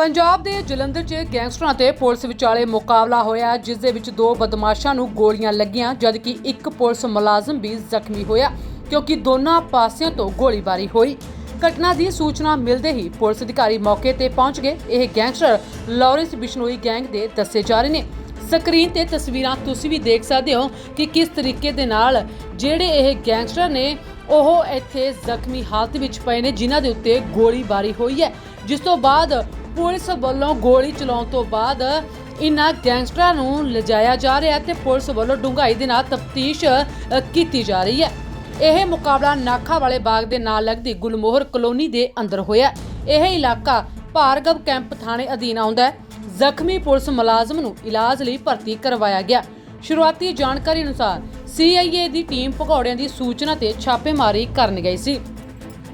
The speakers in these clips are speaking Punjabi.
ਪੰਜਾਬ ਦੇ ਜਲੰਧਰ 'ਚ ਗੈਂਗਸਟਰਾਂ ਤੇ ਪੁਲਿਸ ਵਿਚਾਲੇ ਮੁਕਾਬਲਾ ਹੋਇਆ, ਜਿਸ ਦੇ ਵਿੱਚ ਦੋ ਬਦਮਾਸ਼ਾਂ ਨੂੰ ਗੋਲੀਆਂ ਲੱਗੀਆਂ, ਜਦਕਿ ਇੱਕ ਪੁਲਿਸ ਮੁਲਾਜ਼ਮ ਵੀ ਜ਼ਖਮੀ ਹੋਇਆ, ਕਿਉਂਕਿ ਦੋਨਾਂ ਪਾਸਿਆਂ ਤੋਂ ਗੋਲੀਬਾਰੀ ਹੋਈ। ਘਟਨਾ ਦੀ ਸੂਚਨਾ ਮਿਲਦੇ ਹੀ ਪੁਲਿਸ ਅਧਿਕਾਰੀ ਮੌਕੇ ਤੇ ਪਹੁੰਚ ਗਏ। ਇਹ ਗੈਂਗਸਟਰ ਲਾਰੈਂਸ ਬਿਸ਼ਨੋਈ ਗੈਂਗ ਦੇ ਦੱਸੇ ਜਾ ਰਹੇ ਨੇ। ਸਕਰੀਨ ਤੇ ਤਸਵੀਰਾਂ ਤੁਸੀਂ ਵੀ ਦੇਖ ਸਕਦੇ ਹੋ ਕਿ ਕਿਸ ਤਰੀਕੇ ਦੇ ਨਾਲ ਜਿਹੜੇ ਇਹ ਗੈਂਗਸਟਰ ਨੇ, ਉਹ ਇੱਥੇ ਜ਼ਖਮੀ ਹਾਲਤ ਵਿੱਚ ਪਏ ਨੇ, ਜਿਨ੍ਹਾਂ ਦੇ ਉੱਤੇ ਗੋਲੀਬਾਰੀ ਹੋਈ ਹੈ। ਜਿਸ ਤੋਂ ਬਾਅਦ ਪੁਲਿਸ ਵੱਲੋਂ ਗੋਲੀ ਚਲਾਉਣ ਤੋਂ ਬਾਅਦ ਇਨ੍ਹਾਂ ਗੈਂਗਸਟਰਾਂ ਨੂੰ ਲਿਜਾਇਆ ਜਾ ਰਿਹਾ ਤੇ ਪੁਲਿਸ ਵੱਲੋਂ ਡੂੰਘਾਈ ਦੇ ਨਾਲ ਤਫਤੀਸ਼ ਕੀਤੀ ਜਾ ਰਹੀ ਹੈ। ਇਹ ਮੁਕਾਬਲਾ ਨਾਖਾ ਵਾਲੇ ਬਾਗ ਦੇ ਨਾਲ ਲੱਗਦੀ ਗੁਲਮੋਹਰ ਕਲੋਨੀ ਦੇ ਅੰਦਰ ਹੋਇਆ ਇਹ ਇਲਾਕਾ ਭਾਰਗਵ ਕੈਂਪ ਥਾਣੇ ਅਧੀਨ ਆਉਂਦਾ ਹੈ। ਜ਼ਖਮੀ ਪੁਲਿਸ ਮੁਲਾਜ਼ਮ ਨੂੰ ਇਲਾਜ ਲਈ ਭਰਤੀ ਕਰਵਾਇਆ ਗਿਆ। ਸ਼ੁਰੂਆਤੀ ਜਾਣਕਾਰੀ ਅਨੁਸਾਰ ਸੀਆਈਏ ਦੀ ਟੀਮ ਭਗੌੜਿਆਂ ਦੀ ਸੂਚਨਾ ਤੇ ਛਾਪੇਮਾਰੀ ਕਰਨ ਗਈ ਸੀ।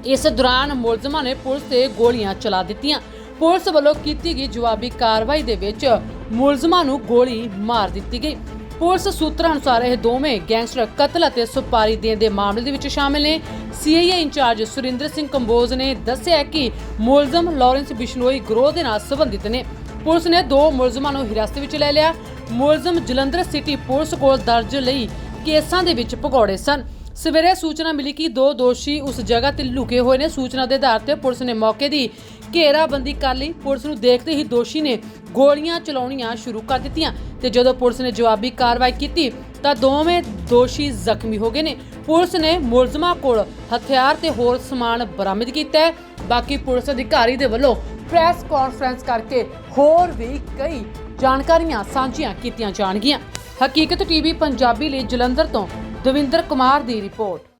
ਇਸ ਦੌਰਾਨ ਮੁਲਜ਼ਮਾਂ ਨੇ ਪੁਲਿਸ ਤੇ ਗੋਲੀਆਂ ਚਲਾ ਦਿੱਤੀਆਂ। ਪੁਲਿਸ ਵੱਲੋਂ ਕੀਤੀ ਗਈ ਜਵਾਬੀ ਕਾਰਵਾਈ ਦੇ ਵਿੱਚ ਮੁਲਜ਼ਮਾਂ ਨੂੰ ਗੋਲੀ ਮਾਰ ਦਿੱਤੀ ਗਈ। ਪੁਲਿਸ ਸੂਤਰਾਂ ਅਨੁਸਾਰ ਇਹ ਦੋਵੇਂ ਗੈਂਗਸਟਰ ਕਤਲ ਅਤੇ ਸੁਪਾਰੀ ਦੇਣ ਦੇ ਮਾਮਲੇ ਦੇ ਵਿੱਚ ਸ਼ਾਮਿਲ ਨੇ। ਸੀਆਈਏ ਇੰਚਾਰਜ ਸੁਰਿੰਦਰ ਸਿੰਘ ਕੰਬੋਜ ਨੇ ਦੱਸਿਆ ਕਿ ਮੁਲਜ਼ਮ ਲਾਰੈਂਸ ਬਿਸ਼ਨੋਈ ਗਰੋਹ ਦੇ ਨਾਲ ਸੰਬੰਧਿਤ ਨੇ। ਪੁਲਿਸ ਨੇ ਦੋ ਮੁਲਜ਼ਮਾਂ ਨੂੰ ਹਿਰਾਸਤ ਵਿੱਚ ਲੈ ਲਿਆ। ਮੁਲਜ਼ਮ ਜਲੰਧਰ ਸਿਟੀ ਪੁਲਿਸ ਕੋਲ ਦਰਜ ਲਈ ਕੇਸਾਂ ਦੇ ਵਿੱਚ ਭਗੌੜੇ ਸਨ। ਸਵੇਰੇ ਸੂਚਨਾ ਮਿਲੀ ਕਿ ਦੋ ਦੋਸ਼ੀ ਉਸ ਜਗ੍ਹਾ ਤੇ ਲੁਕੇ ਹੋਏ ਨੇ। ਸੂਚਨਾ ਦੇ ਆਧਾਰ ਤੇ ਪੁਲਿਸ ਨੇ ਮੌਕੇ ਦੀ ਘੇਰਾਬੰਦੀ ਕਰ ਲਈ। ਪੁਲਿਸ ਨੂੰ ਦੇਖਦੇ ਹੀ ਦੋਸ਼ੀ ਨੇ ਗੋਲੀਆਂ ਚਲਾਉਣੀਆਂ ਸ਼ੁਰੂ ਕਰ ਦਿੱਤੀਆਂ ਤੇ ਜਦੋਂ ਪੁਲਿਸ ਨੇ ਜਵਾਬੀ ਕਾਰਵਾਈ ਕੀਤੀ ਤਾਂ ਦੋਵੇਂ ਦੋਸ਼ੀ ਜ਼ਖਮੀ ਹੋ ਗਏ ਨੇ। ਪੁਲਿਸ ਨੇ ਮੁਲਜ਼ਮਾਂ ਕੋਲ ਹਥਿਆਰ ਤੇ ਹੋਰ ਸਮਾਨ ਬਰਾਮਦ ਕੀਤਾ ਹੈ। ਬਾਕੀ ਪੁਲਿਸ ਅਧਿਕਾਰੀ ਦੇ ਵੱਲੋਂ ਪ੍ਰੈਸ ਕਾਨਫਰੰਸ ਕਰਕੇ ਹੋਰ ਵੀ ਕਈ ਜਾਣਕਾਰੀਆਂ ਸਾਂਝੀਆਂ ਕੀਤੀਆਂ ਜਾਣਗੀਆਂ। ਹਕੀਕਤ ਟੀਵੀ ਪੰਜਾਬੀ ਲਈ ਜਲੰਧਰ ਤੋਂ ਦਵਿੰਦਰ ਕੁਮਾਰ ਦੀ ਰਿਪੋਰਟ।